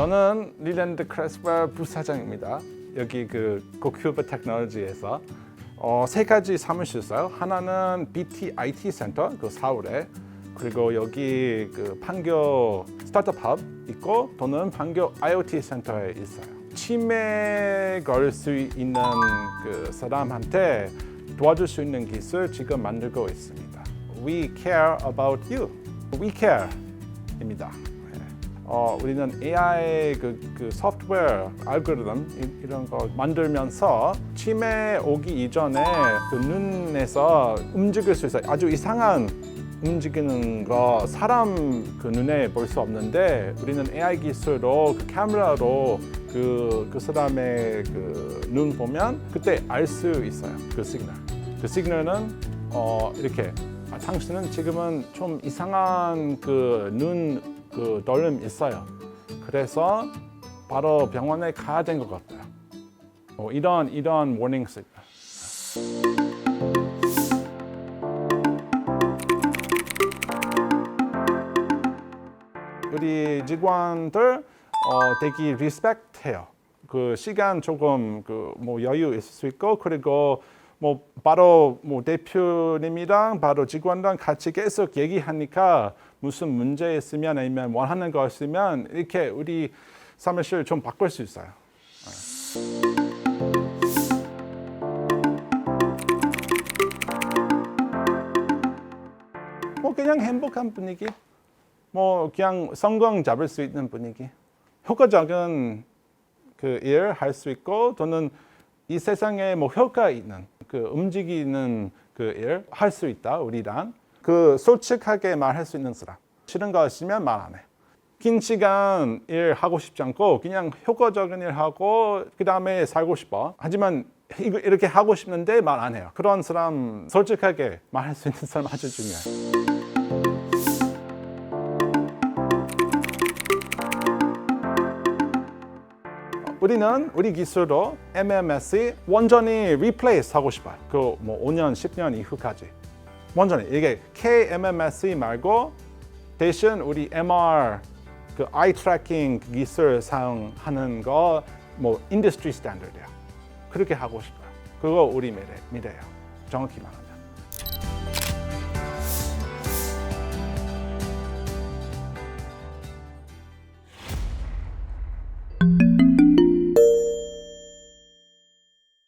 저는 릴랜드 크레스웰 부사장입니다. 여기 그 고큐브 테크놀로지에서 어, 세 가지 사무실 있어요. 하나는 BT IT 센터 그 서울에 그리고 여기 그 판교 스타트업 헙 있고 또는 판교 IoT 센터에 있어요. 치매 걸 수 있는 그 사람한테 도와줄 수 있는 기술 지금 만들고 있습니다. We care about you. We care입니다. 네. 어, 우리는 AI 그, 그 소프트웨어 알고리즘 이- 이런 거 만들면서 치매 오기 이전에 그 눈에서 움직일 수 있어요. 아주 이상한 움직이는 거 사람 그 눈에 볼 수 없는데 우리는 AI 기술로 그 카메라로 그, 그 사람의 그 눈 보면 그때 알 수 있어요. 그 시그널. 그 시그널은 어, 이렇게 아, 당신은 지금은 좀 이상한 그눈 그 떨림 있어요. 그래서 바로 병원에 가야 된 것 같아요. 어, 이런 이런 워닝 시그널. 우리 직원들 어, 되게 리스펙트해요. 그 시간 조금 그 뭐 여유 있을 수 있고 그리고 뭐 바로 뭐 대표님이랑 바로 직원랑 같이 계속 얘기하니까 무슨 문제 있으면 아니면 원하는 거 있으면 이렇게 우리 사무실 좀 바꿀 수 있어요. 뭐 그냥 행복한 분위기. 뭐 그냥 성공 잡을 수 있는 분위기. 효과적인 그 일 할 수 있고 또는 이 세상에 뭐 효과 있는 그 움직이는 그 일 할 수 있다 우리랑 그 솔직하게 말할 수 있는 사람. 싫은 거 있으면 말 안 해. 긴 시간 일 하고 싶지 않고 그냥 효과적인 일 하고 그 다음에 살고 싶어. 하지만 이렇게 하고 싶는데 말 안 해요. 그런 사람 솔직하게 말할 수 있는 사람 아주 중요해. 우리는 우리 기술로 MMS이 완전히 replace 하고 싶어요. 그 뭐 5년, 10년 이후까지. 완전히 이게 KMMSE 말고 대신 우리 MR 그 eye tracking 기술 사용하는 거 뭐 인더스트리 스탠더드야. 그렇게 하고 싶어요. 그거 우리 미래 미래예요. 정확히 말하면.